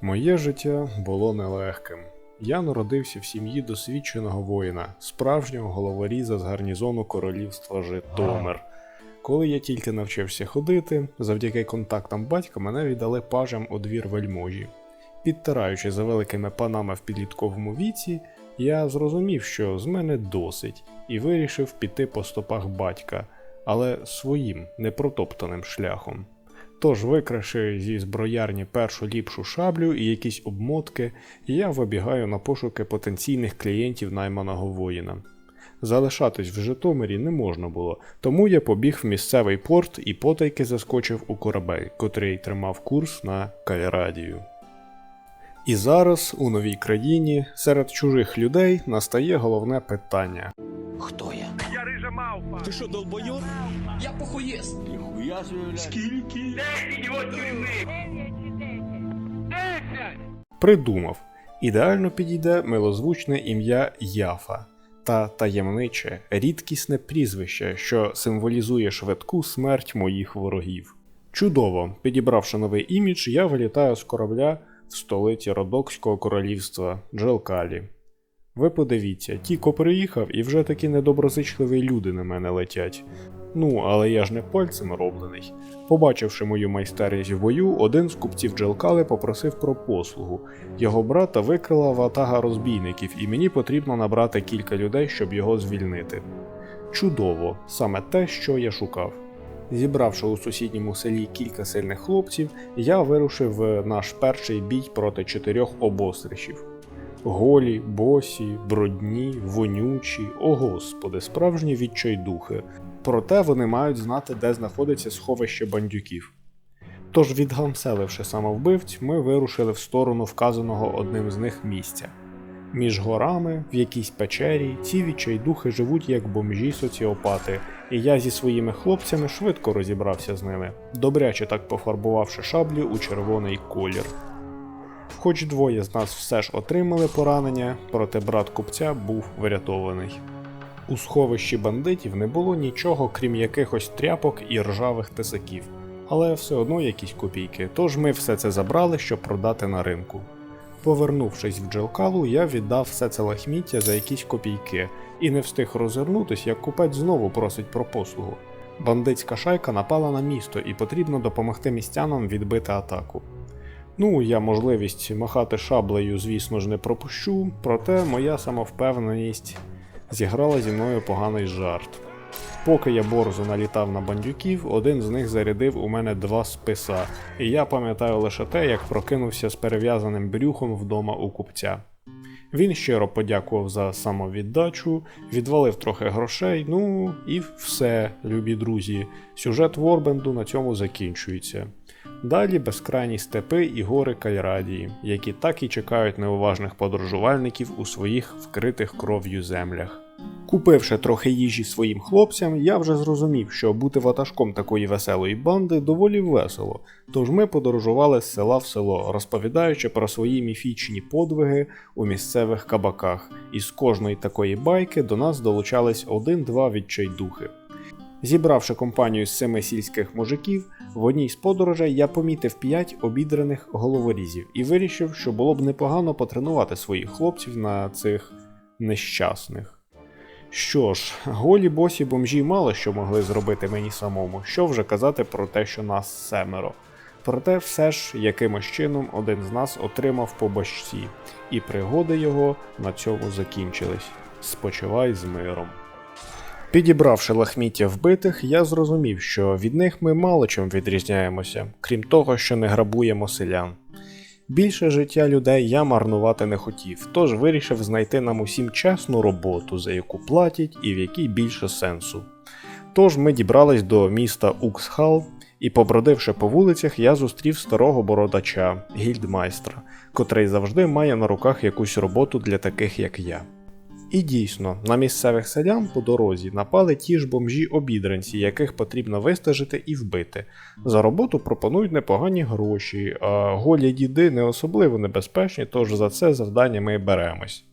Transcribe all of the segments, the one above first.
Моє життя було нелегким. Я народився в сім'ї досвідченого воїна, справжнього головоріза з гарнізону королівства Житомир. Коли я тільки навчився ходити, завдяки контактам батька мене віддали пажем у двір вельможі. Підтираючи за великими панами в підлітковому віці, я зрозумів, що з мене досить, і вирішив піти по стопах батька, але своїм непротоптаним шляхом. Тож, викравши зі зброярні першу ліпшу шаблю і якісь обмотки, я вибігаю на пошуки потенційних клієнтів найманого воїна. Залишатись в Житомирі не можна було, тому я побіг в місцевий порт і потайки заскочив у корабель, котрий тримав курс на Кайрадію. І зараз у новій країні серед чужих людей настає головне питання: Хто я? Ти що, долбойоб? Я похуєст. Ніхуя собі, блядь. Скільки? Ідіот тюрми. Десять! придумав. Ідеально підійде милозвучне ім'я Яфа та таємниче, рідкісне прізвище, що символізує швидку смерть моїх ворогів. Чудово, підібравши новий імідж, я вилітаю з корабля в столиці Родокського королівства Джелкалі. Ви подивіться, тільки приїхав і вже такі недоброзичливі люди на мене летять. Ну, але я ж не пальцем роблений. Побачивши мою майстерність в бою, один з купців Джелкали попросив про послугу. Його брата викрила ватага розбійників, і мені потрібно набрати кілька людей, щоб його звільнити. Чудово, саме те, що я шукав. Зібравши у сусідньому селі кілька сильних хлопців, я вирушив в наш перший бій проти чотирьох обостричів. Голі, босі, брудні, вонючі, о господи, справжні відчайдухи. Проте вони мають знати, де знаходиться сховище бандюків. Тож, відгамселивши самовбивць, ми вирушили в сторону вказаного одним з них місця. Між горами, в якійсь печері, ці відчайдухи живуть як бомжі соціопати, і я зі своїми хлопцями швидко розібрався з ними, добряче так пофарбувавши шаблю у червоний колір. Хоч двоє з нас все ж отримали поранення, проте брат купця був врятований. У сховищі бандитів не було нічого, крім якихось тряпок і ржавих тисаків, але все одно якісь копійки, тож ми все це забрали, щоб продати на ринку. Повернувшись в Джелкалу, я віддав все це лахміття за якісь копійки і не встиг розвернутись, як купець знову просить про послугу. Бандитська шайка напала на місто і потрібно допомогти містянам відбити атаку. Ну, я можливість махати шаблею, звісно ж, не пропущу, проте моя самовпевненість зіграла зі мною поганий жарт. Поки я борзо налітав на бандюків, один з них зарядив у мене два списа, і я пам'ятаю лише те, як прокинувся з перев'язаним брюхом вдома у купця. Він щиро подякував за самовіддачу, відвалив трохи грошей, ну і все, любі друзі. Сюжет Ворбенду на цьому закінчується. Далі безкрайні степи і гори Кайрадії, які так і чекають неуважних подорожувальників у своїх вкритих кров'ю землях. Купивши трохи їжі своїм хлопцям, я вже зрозумів, що бути ватажком такої веселої банди доволі весело, тож ми подорожували з села в село, розповідаючи про свої міфічні подвиги у місцевих кабаках, і з кожної такої байки до нас долучались один-два відчайдухи. Зібравши компанію з семи сільських мужиків, в одній з подорожей я помітив п'ять обідраних головорізів і вирішив, що було б непогано потренувати своїх хлопців на цих нещасних. Що ж, голі босі бомжі мало що могли зробити мені самому, що вже казати про те, що нас семеро. Проте все ж якимось чином один з нас отримав по башці, і пригоди його на цьому закінчились. Спочивай з миром. Підібравши лахміття вбитих, я зрозумів, що від них ми мало чим відрізняємося, крім того, що не грабуємо селян. Більше життя людей я марнувати не хотів, тож вирішив знайти нам усім чесну роботу, за яку платять і в якій більше сенсу. Тож ми дібрались до міста Уксхал, і, побродивши по вулицях, я зустрів старого бородача, гільдмайстра, котрий завжди має на руках якусь роботу для таких, як я. І дійсно, на місцевих селян по дорозі напали ті ж бомжі-обідранці, яких потрібно вистежити і вбити. За роботу пропонують непогані гроші, а голі діди не особливо небезпечні, тож за це завдання ми беремось.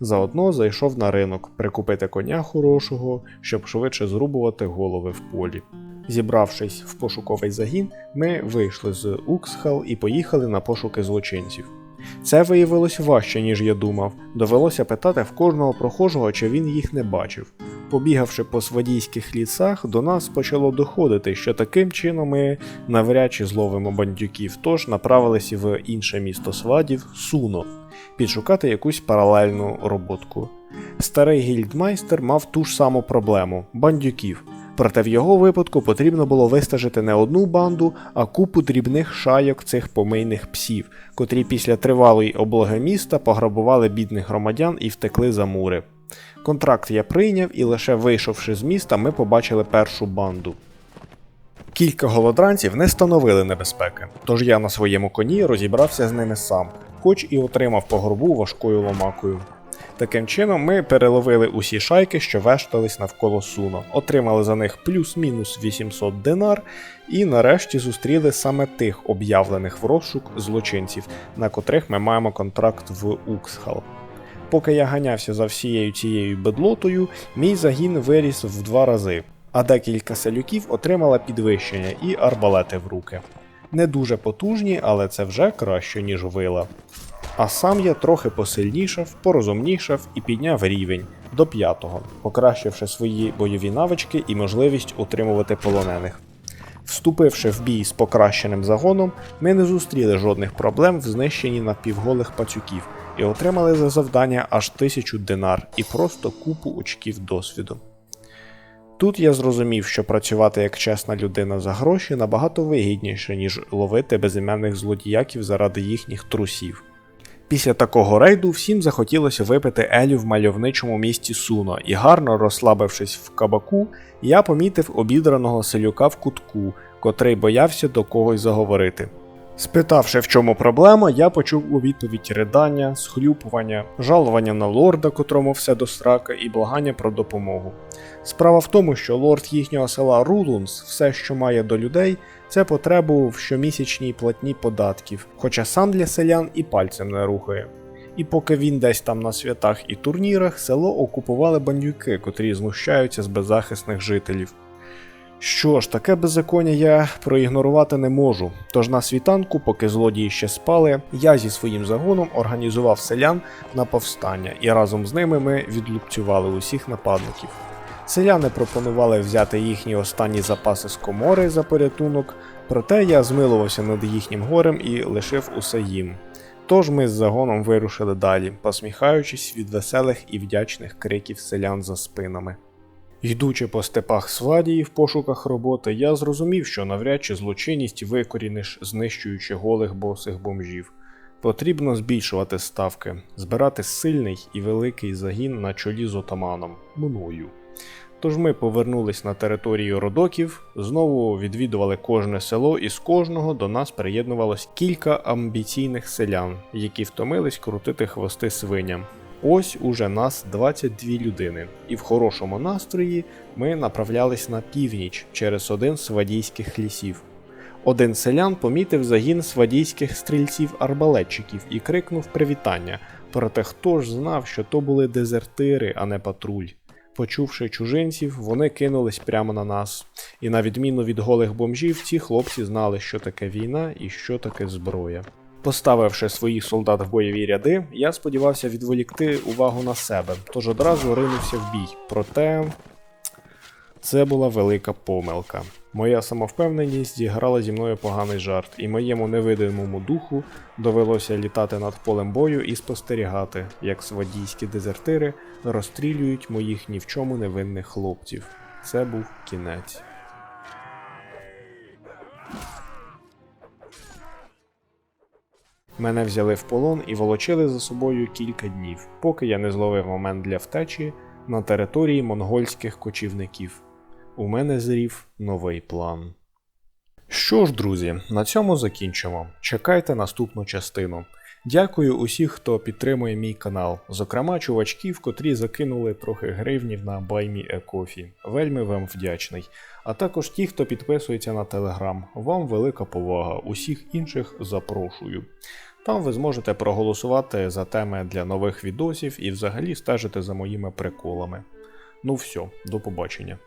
Заодно зайшов на ринок прикупити коня хорошого, щоб швидше зрубувати голови в полі. Зібравшись в пошуковий загін, ми вийшли з Уксхал і поїхали на пошуки злочинців. Це виявилось важче, ніж я думав. Довелося питати в кожного прохожого, чи він їх не бачив. Побігавши по свадійських лісах, до нас почало доходити, що таким чином ми навряд чи зловимо бандюків, тож направилися в інше місто свадів Суно, підшукати якусь паралельну роботку. Старий гільдмайстер мав ту ж саму проблему бандюків. Проте в його випадку потрібно було вистежити не одну банду, а купу дрібних шайок цих помийних псів, котрі після тривалої облоги міста пограбували бідних громадян і втекли за мури. Контракт я прийняв, і лише вийшовши з міста, ми побачили першу банду. Кілька голодранців не становили небезпеки, тож я на своєму коні розібрався з ними сам, хоч і отримав по горбу важкою ломакою. Таким чином, ми переловили усі шайки, що вештались навколо суно, отримали за них плюс-мінус 800 динар, і нарешті зустріли саме тих об'явлених в розшук злочинців, на котрих ми маємо контракт в Уксхал. Поки я ганявся за всією цією бедлотою, мій загін виріс в два рази, а декілька селюків отримала підвищення і арбалети в руки. Не дуже потужні, але це вже краще, ніж вила. А сам я трохи посильнішав, порозумнішав і підняв рівень до п'ятого, покращивши свої бойові навички і можливість утримувати полонених. Вступивши в бій з покращеним загоном, ми не зустріли жодних проблем в знищенні напівголих пацюків і отримали за завдання аж тисячу динар і просто купу очків досвіду. Тут я зрозумів, що працювати як чесна людина за гроші набагато вигідніше, ніж ловити безіменних злодіяків заради їхніх трусів. Після такого рейду всім захотілося випити Елю в мальовничому місті Суно, і гарно розслабившись в кабаку, я помітив обідраного селюка в кутку, котрий боявся до когось заговорити. Спитавши, в чому проблема, я почув у відповідь ридання, схлюпування, жалування на лорда, котрому все до срака, і благання про допомогу. Справа в тому, що лорд їхнього села Рулунс, все, що має до людей, це потребу в щомісячній платні податків, хоча сам для селян і пальцем не рухає. І поки він десь там на святах і турнірах, село окупували бандюки, котрі знущаються з беззахисних жителів. Що ж, таке беззаконня я проігнорувати не можу. Тож на світанку, поки злодії ще спали, я зі своїм загоном організував селян на повстання, і разом з ними ми відлупцювали усіх нападників. Селяни пропонували взяти їхні останні запаси з комори за порятунок, проте я змилувався над їхнім горем і лишив усе їм. Тож ми з загоном вирушили далі, посміхаючись від веселих і вдячних криків селян за спинами. Йдучи по степах Свадії в пошуках роботи, я зрозумів, що навряд чи злочинність викоріниш, знищуючи голих босих бомжів. Потрібно збільшувати ставки, збирати сильний і великий загін на чолі з отаманом мною. Тож ми повернулись на територію родоків, знову відвідували кожне село, і з кожного до нас приєднувалось кілька амбіційних селян, які втомились крутити хвости свиням. Ось уже нас 22 людини, і в хорошому настрої ми направлялись на північ через один свадійських лісів. Один селян помітив загін свадійських стрільців-арбалетчиків і крикнув привітання. Проте хто ж знав, що то були дезертири, а не патруль. Почувши чужинців, вони кинулись прямо на нас. І на відміну від голих бомжів, ці хлопці знали, що таке війна і що таке зброя. Поставивши своїх солдат в бойові ряди, я сподівався відволікти увагу на себе, тож одразу ринувся в бій. Проте це була велика помилка. Моя самовпевненість зіграла зі мною поганий жарт, і моєму невидимому духу довелося літати над полем бою і спостерігати, як свадійські дезертири розстрілюють моїх ні в чому невинних хлопців. Це був кінець. Мене взяли в полон і волочили за собою кілька днів, поки я не зловив момент для втечі на території монгольських кочівників. У мене зрів новий план. Що ж, друзі, на цьому закінчимо. Чекайте наступну частину. Дякую усіх, хто підтримує мій канал, зокрема чувачків, котрі закинули трохи гривнів на Баймі Екофі. Вельми вам вдячний. А також ті, хто підписується на телеграм. Вам велика повага, усіх інших запрошую. Там ви зможете проголосувати за теми для нових відосів і взагалі стежити за моїми приколами. Ну все, до побачення.